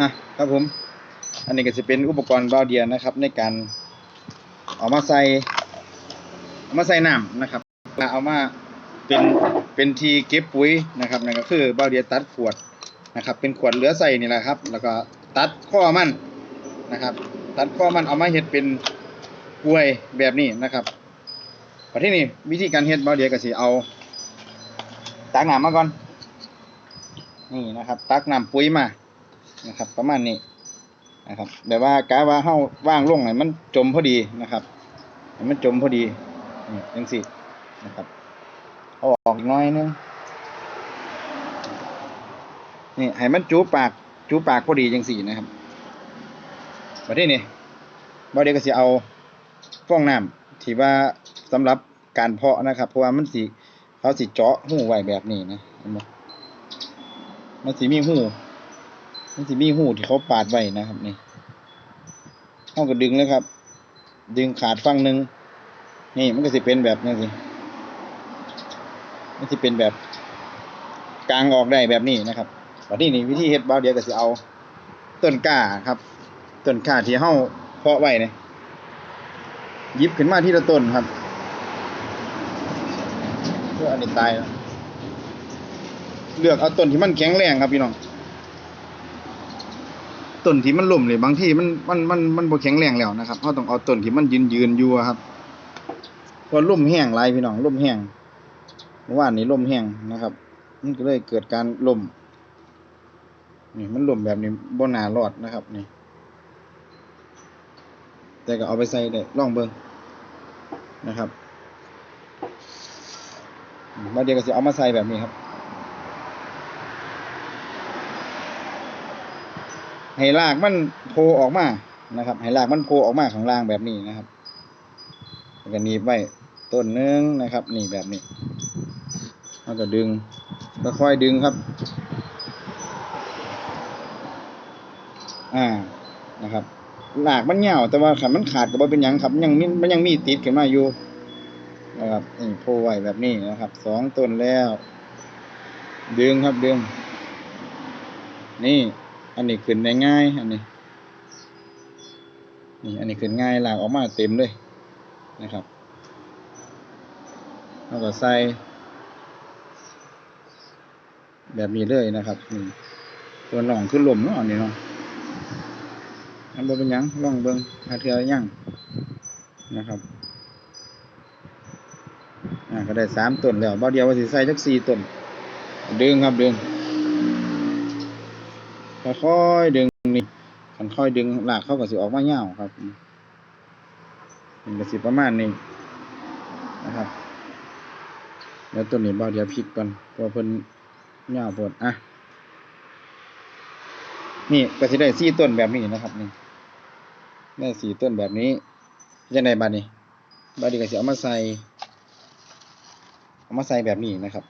อะครับผม อันนี้ก็จะเป็นอุปกรณ์บาเดียนะครับ ในการเอามาใส่เอามาใส่น้ำนะครับแล้วเอามาเป็นเป็นทีเก็บปุ๋ยนะครับนั่นก็คือบาเดียตัดขวดนะครับ เป็นขวดเหลือใส่นี่แหละครับ แล้วก็ตัดข้อมันนะครับ ตัดข้อมันเอามาเฮ็ดเป็นกล้วยแบบนี้นะครับประเทศนี้วิธีการเฮ็ดบาเดียก็สิเอาตักน้ำมาก่อนนี่นะครับ ตักน้ำปุ๋ยมา นะครับ ประมาณนี้นะครับแบบว่ากะว่าเฮาว่างลงให้มันจมพอดีนะครับให้มันจมพอดีนี่จังซี่นะครับเอาออกน้อยนึงนี่ให้มันจูปากจูปากพอดีจังซี่นะครับประเทศนี้บ่ได้ก็สิเอาฟองน้ำที่ว่าสำหรับการเพาะนะครับ เพราะว่ามันสิเขาสิเจาะหูไว้แบบนี้นะเห็นบ่มันสิมีหู มันสิมีหูที่เขาปาดไว้นะครับนี่เขาก็ดึงเลยครับ ดึงขาดฝั่งหนึ่งนี่มันก็สิเป็นแบบนี้สิมันสิเป็นแบบกลางออกได้แบบนี้นะครับวันนี้นี่วิธีเฮ็ดบ่าเดียวก็สิเอาต้นก้าครับต้นก้าที่เฮาเพาะไว้เนี่ยยิบขึ้นมาที่ละต้นครับเพื่ออันนี้ตายแล้วเลือกเอาต้นที่มันแข็งแรงครับพี่น้อง ต้นที่มันล่มเลยบางที่มันมันมันมันบ่แข็งแรงแล้วนะครับเราต้องเอาต้นที่มันยืนยืนอยู่ครับเพราะล่มแห้งหลายพี่น้องล่มแห้งเมื่อวานนี้ล่มแห้งนะครับ มันก็เลยเกิดการล่มนี่มันล่มแบบนี้บ่นารอดนะครับนี่ แต่ก็เอาไปใส่ได้ลองเบิ่งนะครับมาเดี๋ยวก็สิเอามาใส่แบบนี้ครับ ให้รากมันโผล่ออกมานะครับ ให้รากมันโผล่ออกมาข้างล่างแบบนี้นะครับแล้วก็หนีบไว้ต้นนึงนะครับนี่แบบนี้แล้วก็ดึงค่อยๆดึงครับ อ่านะครับรากมันเหี่ยวแต่ว่าขันมันขาดก็บ่เป็นยังครับ ยังมีมันยังมีติดขึ้นมาอยู่นะครับนี่โผล่ไว้แบบนี้นะครับสองต้นแล้ว ดึงครับดึง นี่ อันนี้ขึ้นได้ง่ายอันนี้นี่อันนี้ขึ้นง่ายหลากออกมาเต็มเลยนะครับแล้วก็ใส่แบบนี้เลยนะครับนี่ตัวหน่องขึ้นลมเนาะอันนี้เนาะอันบ่เป็นยังล่องเบิงหาเทื่อยังนะครับอ่าก็ได้สามต้นแล้วบ่เดียวว่าสิใส่จักสี่ต้นดึงครับดึง ค่อยดึงนี่คันค่อยดึงหลากเข้ากับสิออกมาเงาครับมันก็สิประมาณนี้นะครับแล้วตัวนี้บ่เดี๋ยวพลิกก่อนเพราะเพิ่นเงาปวดอะนี่ก็สิได้สี่ต้นแบบนี้นะครับนี่ได้สี่ต้นแบบนี้จะในบัดนี้บัดนี้ก็สิเอามาใส่เอามาใส่แบบนี้นะครับ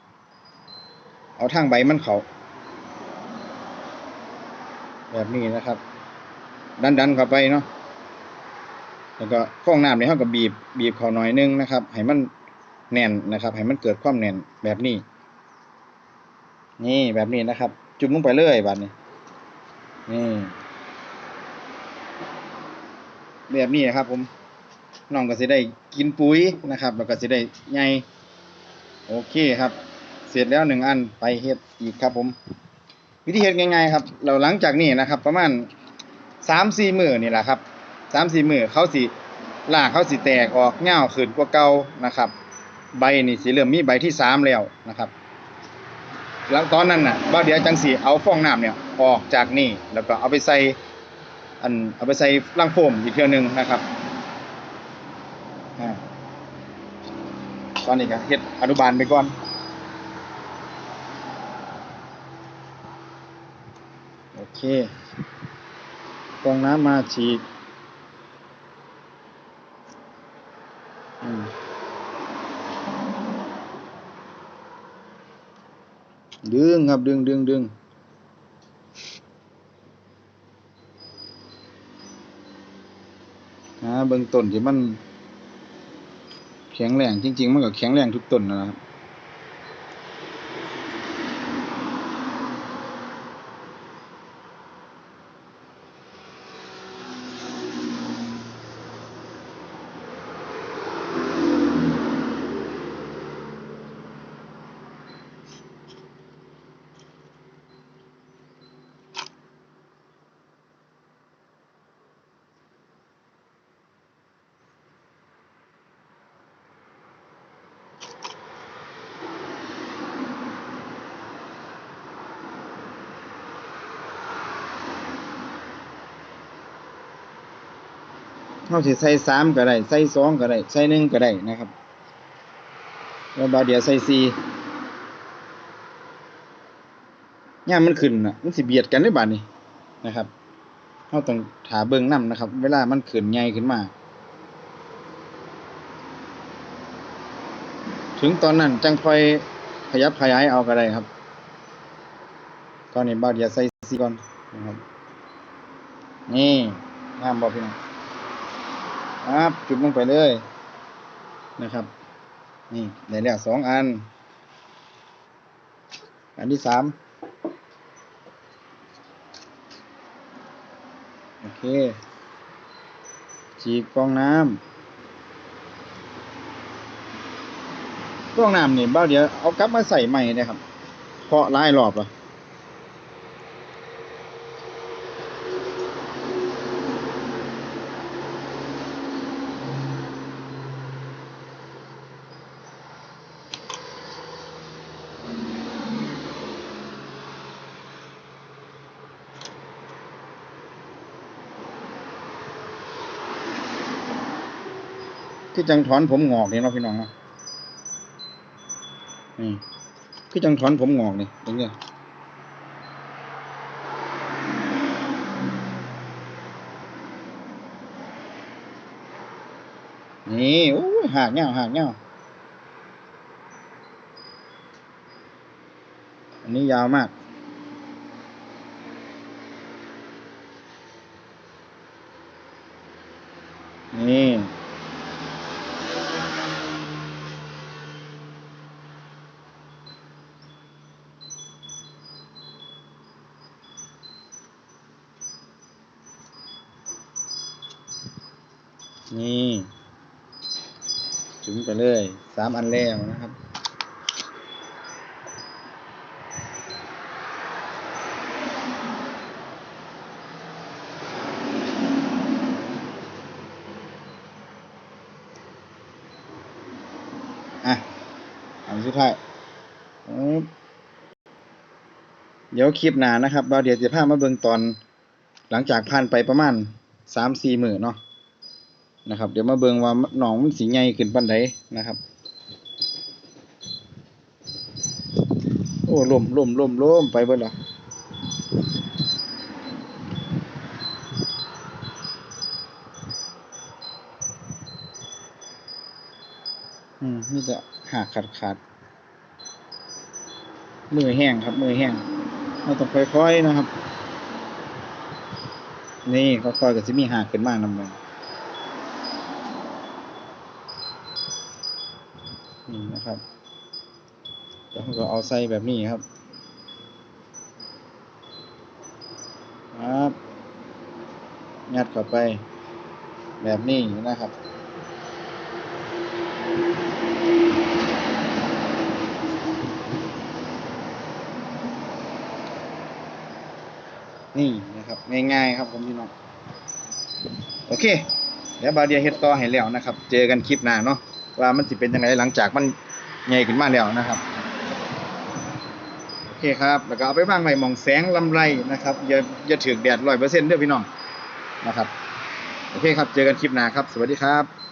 เอาทางใบมันเขา แบบนี้นะครับ ดันดันเข้าไปเนาะแล้วก็ฟองน้ำในห้องก็บีบบีบเขาหน่อยนึงนะครับ ให้มันแน่นนะครับ ให้มันเกิดความแน่นแบบนี้ นี่แบบนี้นะครับ จุ่มลงไปเลยบัดนี้นี่แบบนี้นครับ ผมน้องก็สิได้กินปุ๋ยนะครับ แล้วก็สิได้ใหญ่โอเคครับ เสร็จแล้วหนึ่งอันไปเฮ็ดอีกครับผม วิธีเฮ็ดง่ายๆครับเราหลังจากนี้นะครับ ประมาณสามสี่มือนี่แหละครับสามสี่มือเขาสิรากเขาสิแตกออกเงาขึ้นกว่าเก่านะครับ ใบนี่สิเริ่มมีใบที่สามแล้วนะครับ หลังตอนนั้นน่ะว่าเดี๋ยวจังสีเอาฟองน้ำเนี่ยออกจากนี่แล้วก็เอาไปใส่อันเอาไปใส่ลังโฟมอีกเทื่อหนึ่งนะครับอตอนนี้ก็เฮ็ดอนุบาลไปก่อน โอ เคฟองน้ำมาฉีดดึงครับดึงดึงดึงหาเบื้องต้นที่มัน แข็งแรงจริง ๆ มันก็แข็งแรงทุกต้นนะครับ เขาสิใส่สามก็ได้ ใส่สองก็ได้ ใส่หนึ่งก็ได้นะครับ แล้วบาดเดียวใส่สี่ย่ามันขึ้นน่ะมันสิเบียดกันได้บาดนี้นะครับเขาต้องถาเบิ่งนํนะครับ เวลามันขึ้นใหญ่ขึ้นมา ถึงตอนนั้นจังค่อยขยับขยายเอาก็ได้ครับ ตอนนี้บาดเดียวใส่สี่ก่อนนะครับนี่งามบ่พี่น้อง ครับจุดลงไปเลยนะครับ นี่ได้แล้วสองอัน อันที่สามโอเคจีบกองน้ำกองน้ำนี่เบ้าเดี๋ยวเอากลับมาใส่ใหม่นะครับ เพราะหลายรอบอะ คือจังถอนผมงอกนี่เนาะพี่น้องเนาะนี่คือจังถอนผมงอกนี่ตรงนี้นี่โอ้ยหากเงาหากเงาอันนี้ยาวมาก นี่นี่ จุ๋มไปเลยสามอันแล้วนะครับอะอันสุดท้ายเดี๋ยวคลิปหนานะครับเราเดี๋ยวจะพามาเบิ่งตอน หลังจากผ่านไปประมาณสามสี่หมื้อเนาะ นะครับ เดี๋ยวมาเบิงว่าหนองมันสีใหญ่ขึ้นปานใดนะครับ โอ้ล่มล่มล่มล่มไปเบิดละอืมนี่จะหักขาดขาดมือแห้งครับ มือแห้งเราต้องค่อยๆนะครับ นี่ค่อยๆก็สิมีหักขึ้นมากนำมัน นะครับแล้วเราเอาใส่แบบนี้ครับครับยัดเข้าไปแบบนี้นะครับ นี่นะครับ ง่ายๆครับผมพี่น้องโอเค เดี๋ยวบาเดียเฮ็ดต่อให้แล้วนะครับ เจอกันคลิปหน้าเนาะว่ามันสิเป็นยังไงหลังจากมัน ใหญ่ขึ้นมาแล้วนะครับโอเคครับ แล้วก็เอาไปวางไว้มองแสงลำไรนะครับอย่าอย่าถือแดดร้อยเปอร์เซ็นต์เด้อพี่น้องนะครับ โอเคครับ เจอกันคลิปหน้าครับ สวัสดีครับ